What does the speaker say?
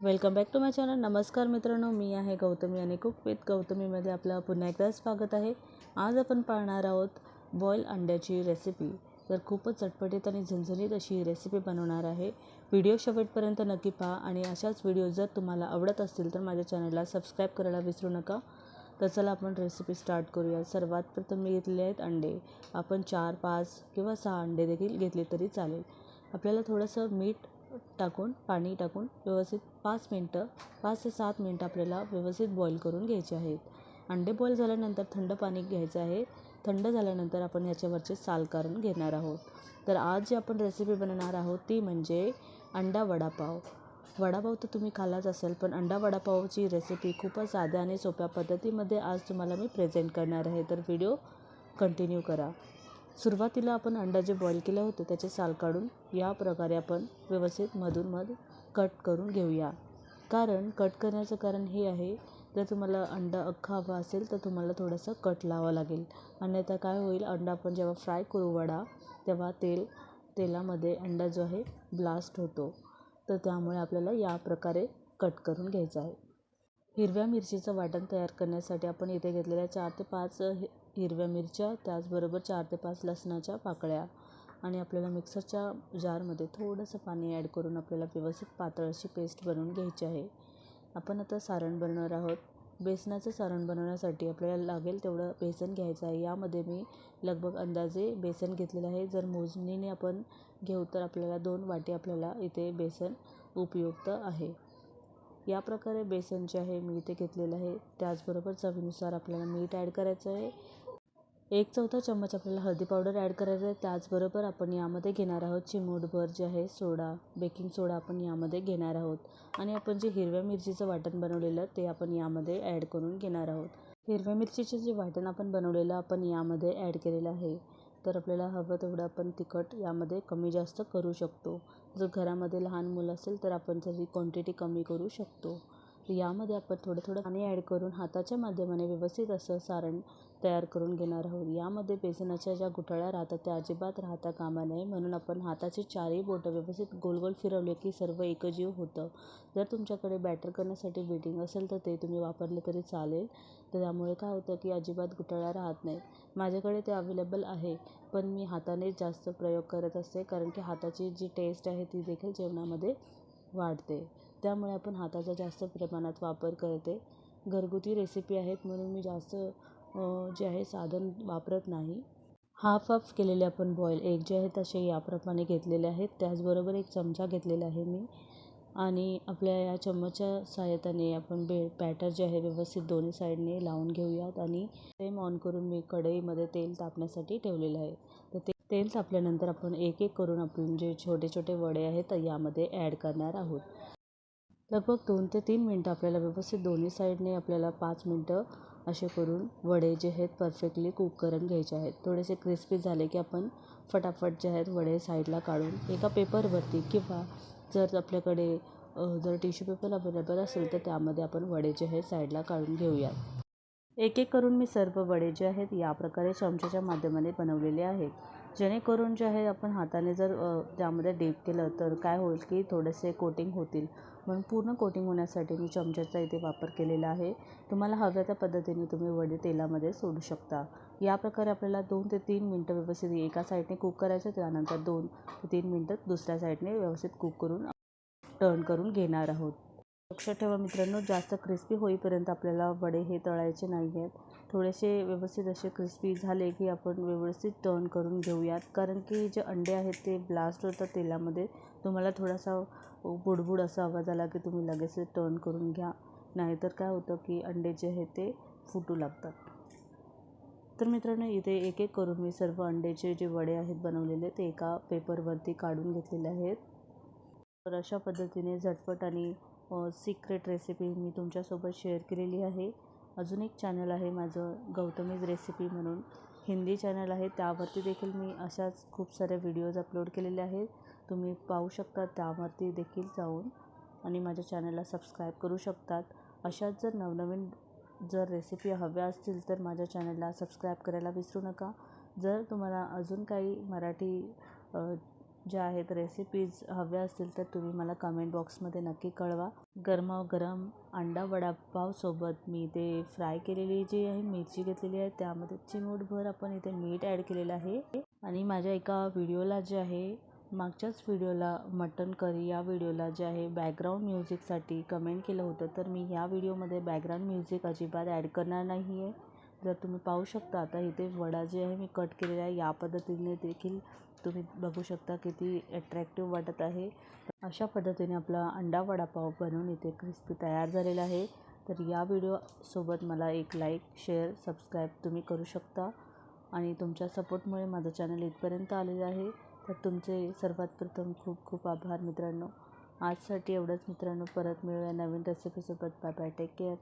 Welcome back to my channel. नमस्कार मित्रांनो मी आहे गौतमी आणि कुक विथ गौतमीमध्ये आपलं पुन्हा एकदा स्वागत आहे. आज आपण पाहणार आहोत बॉईल अंड्याची रेसिपी तर खूपच चटपटीत आणि झणझणीत अशी ही रेसिपी बनवणार आहे. व्हिडिओ शेवटपर्यंत नक्की पहा आणि अशाच व्हिडिओ जर तुम्हाला आवडत असतील तर माझ्या चॅनलला सबस्क्राईब करायला विसरू नका. तर चला आपण रेसिपी स्टार्ट करूया. सर्वात प्रथम मी घेतले आहेत अंडे. आपण चार पाच किंवा सहा अंडे देखील घेतले तरी चालेल. आपल्याला थोडंसं मीठ टाकून पाणी टाकून व्यवस्थित पाच मिनटं पाच ते सात मिनटं आपल्याला व्यवस्थित बॉईल करून घ्यायचे आहेत. अंडे बॉईल झाल्यानंतर थंड पाणी घ्यायचं आहे. थंड झाल्यानंतर आपण ह्याच्यावरचे साल काढून घेणार आहोत. तर आज जी आपण रेसिपी बनवणार आहोत ती म्हणजे अंडा वडापाव. वडापाव तर तुम्ही खाल्लाच असेल पण अंडा वडापावची रेसिपी खूपच साध्या आणि सोप्या पद्धतीमध्ये आज तुम्हाला मी प्रेझेंट करणार आहे. तर व्हिडिओ कंटिन्यू करा. सुरुवातीला आपण अंडा जे बॉईल केलं होतं त्याचे साल काढून या प्रकारे आपण व्यवस्थित मधून मध कट करून घेऊया. कारण कट करण्याचं कारण हे आहे जर तुम्हाला अंडा अख्खा हवा असेल तर तुम्हाला थोडंसं कट लावावं लागेल. अन्यथा काय होईल अंडा आपण जेव्हा फ्राय करू वडा तेव्हा तेल तेलामध्ये अंडा जो आहे ब्लास्ट होतो. तर त्यामुळे आपल्याला या प्रकारे कट करून घ्यायचं आहे. हिरव्या मिरचीचं वाटण तयार करण्यासाठी आपण इथे घेतलेल्या चार ते पाच हिरव्या मिरच्या त्याचबरोबर चार ते पाच लसणाच्या पाकळ्या आणि आपल्याला मिक्सरच्या जारमध्ये थोडंसं पाणी ॲड करून आपल्याला व्यवस्थित पातळ अशी पेस्ट बनवून घ्यायची आहे. आपण आता सारण बनवणार आहोत. बेसनाचं सारण बनवण्यासाठी आपल्याला लागेल तेवढं बेसन घ्यायचं आहे. यामध्ये मी लगभग अंदाजे बेसन घेतलेलं आहे. जर मोजणीने आपण घेऊ तर आपल्याला दोन वाटी आपल्याला इथे बेसन उपयुक्त आहे. या प्रकारे बेसन जे आहे मी इथे घेतलेलं आहे. त्याचबरोबर चवीनुसार आपल्याला मीठ ॲड करायचं आहे. एक चौथा चम्मच आपल्याला हळदी पावडर ॲड करायचं आहे. त्याचबरोबर आपण यामध्ये घेणार आहोत चिमूटभर जे आहे सोडा बेकिंग सोडा आपण यामध्ये घेणार आहोत. आणि आपण जे हिरव्या मिरचीचं वाटण बनवलेलं ते आपण यामध्ये ॲड करून घेणार आहोत. हिरव्या मिरचीचे जे वाटण आपण बनवलेलं आपण यामध्ये ॲड केलेलं आहे. तर आपल्याला हवं तेवढं आपण तिखट यामध्ये कमी जास्त करू शकतो. जर घरामध्ये लहान मुलं असेल तर आपण जरी क्वांटिटी कमी करू शकतो. यामध्ये आपण थोडं थोडं पाणी ॲड करून हाताच्या माध्यमाने व्यवस्थित असं सारण तयार करून घेणार आहोत. यामध्ये बेसनाच्या ज्या गुठळ्या राहतात त्या अजिबात राहता कामा नये. म्हणून आपण हाताची चारही बोटं व्यवस्थित गोल गोल फिरवले की सर्व एकजीव होतं. जर तुमच्याकडे बॅटर करण्यासाठी बीटिंग असेल तर ते तुम्ही वापरले तरी चालेल. तर त्यामुळे काय होतं की अजिबात गुठळ्या राहत नाहीत. माझ्याकडे ते अवेलेबल आहे पण मी हातानेच जास्त प्रयोग करत असते कारण की हाताची जी टेस्ट आहे ती देखील जेवणामध्ये वाढते. त्यामुळे आपण हाताचा जास्त प्रमाणात वापर करते. घरगुती रेसिपी आहेत म्हणून मी जास्त जे आहे साधन वापरत नाही. हाफ हाफ केलेले आपण बॉईल एक जे आहे तसे याप्रमाणे घेतलेले आहेत. त्याचबरोबर एक चमचा घेतलेला आहे मी. आणि आपल्या या चम्मचच्या सहाय्यताने आपण बे बॅटर जे आहे व्यवस्थित दोन्ही साईडने लावून घेऊयात. आणि फ्लेम ऑन करून मी कढईमध्ये तेल तापण्यासाठी ठेवलेलं आहे. तर ते तेल तापल्यानंतर आपण एक एक करून आपण जे छोटे छोटे वडे आहेत यामध्ये ॲड करणार आहोत. लगभग दोन ते तीन मिनटं आपल्याला व्यवस्थित दोन्ही साईडने आपल्याला पाच मिनटं असे करून वडे जे आहेत परफेक्टली कुक करून घ्यायचे आहेत. थोडेसे क्रिस्पी झाले की आपण फटाफट जे आहेत वडे साईडला काढून एका पेपरवरती किंवा जर आपल्याकडे जर टिश्यू पेपर अवेलेबल असेल तर त्यामध्ये आपण वडे जे आहेत साईडला काढून घेऊयात. एक एक करून मी सर्व वडे जे आहेत या प्रकारे चमच्याच्या माध्यमाने बनवलेले आहेत. जेणेकरून जे आहे आपण हाताने जर त्यामध्ये डीप केलं तर काय होईल की थोडेसे कोटिंग होतील. म्हणून पूर्ण कोटिंग होण्यासाठी मी चमच्याचा इथे वापर केलेला आहे. तुम्हाला हव्या त्या पद्धतीने तुम्ही वडे तेलामध्ये सोडू शकता. या प्रकारे आपल्याला दोन ते तीन मिनटं व्यवस्थित एका साईडने कुक करायचं त्यानंतर दोन ते तीन मिनटं दुसऱ्या साईडने व्यवस्थित कुक करून टर्न करून घेणार आहोत. लक्षात ठेवा मित्रांनो. जास्त क्रिस्पी होईपर्यंत आपल्याला वडे हे तळायचे नाही आहेत थोडेसे व्यवस्थित असे क्रिस्पी झाले की आपण व्यवस्थित टर्न करून घेऊयात. कारण की जे अंडे आहेत ते ब्लास्ट होतात तेलामध्ये. तुम्हाला थोडासा बुडबुड असा आवाज आला की तुम्ही लगेच टर्न करून घ्या. नाहीतर काय होतं की अंडे जे आहे ते फुटू लागतात. तर मित्रांनो इथे एक एक करून मी सर्व अंड्याचे जे वडे आहेत बनवलेले ते एका पेपरवरती काढून घेतलेले आहेत. तर अशा पद्धतीने झटपट आणि सिक्रेट रेसिपी मी तुमच्यासोबत शेअर केलेली आहे. अजून एक चॅनल आहे माझं गौतमीज रेसिपी म्हणून. हिंदी चॅनल आहे त्यावरती देखील मी अशाच खूप साऱ्या व्हिडिओज अपलोड केलेले आहेत. तुम्ही पाहू शकता त्यावरती देखील जाऊन आणि माझ्या चॅनलला सबस्क्राईब करू शकतात. अशाच जर नवनवीन जर रेसिपी हव्या असतील तर माझ्या चॅनलला सबस्क्राईब करायला विसरू नका. जर तुम्हाला अजून काही मराठी ज्या आहेत रेसिपीज हव्या असतील तर तुम्ही मला कमेंट बॉक्समध्ये नक्की कळवा. गरमागरम अंडा वडापावसोबत मी इथे फ्राय केलेली जी आहे मिरची घेतलेली आहे त्यामध्ये चिमूटभर आपण इथे मीठ ॲड केलेलं आहे. आणि माझ्या एका व्हिडिओला जे आहे मागच्याच व्हिडिओला मटन करी या व्हिडिओला जे आहे बॅकग्राऊंड म्युझिकसाठी कमेंट केलं होतं. तर मी ह्या व्हिडिओमध्ये बॅकग्राऊंड म्युझिक अजिबात ॲड करणार नाही आहे जर तुम्ही पाहू शकता आता इथे वडा जे आहे मी कट केलेला आहे. या पद्धतीने देखील तुम्ही बघू शकता किती अट्रॅक्टिव्ह वाटत आहे. अशा पद्धतीने आपला अंडा वडापाव बनवून इथे क्रिस्पी तयार झालेला आहे. तर या व्हिडिओसोबत मला एक लाईक शेअर सबस्क्राईब तुम्ही करू शकता. आणि तुमच्या सपोर्टमुळे माझं चॅनल इथपर्यंत आलेलं आहे. तर तुमचे सर्वात प्रथम खूप खूप आभार मित्रांनो. आजसाठी एवढंच मित्रांनो. परत मिळूया नवीन रेसिपीसोबत बाय बाय टेक केअर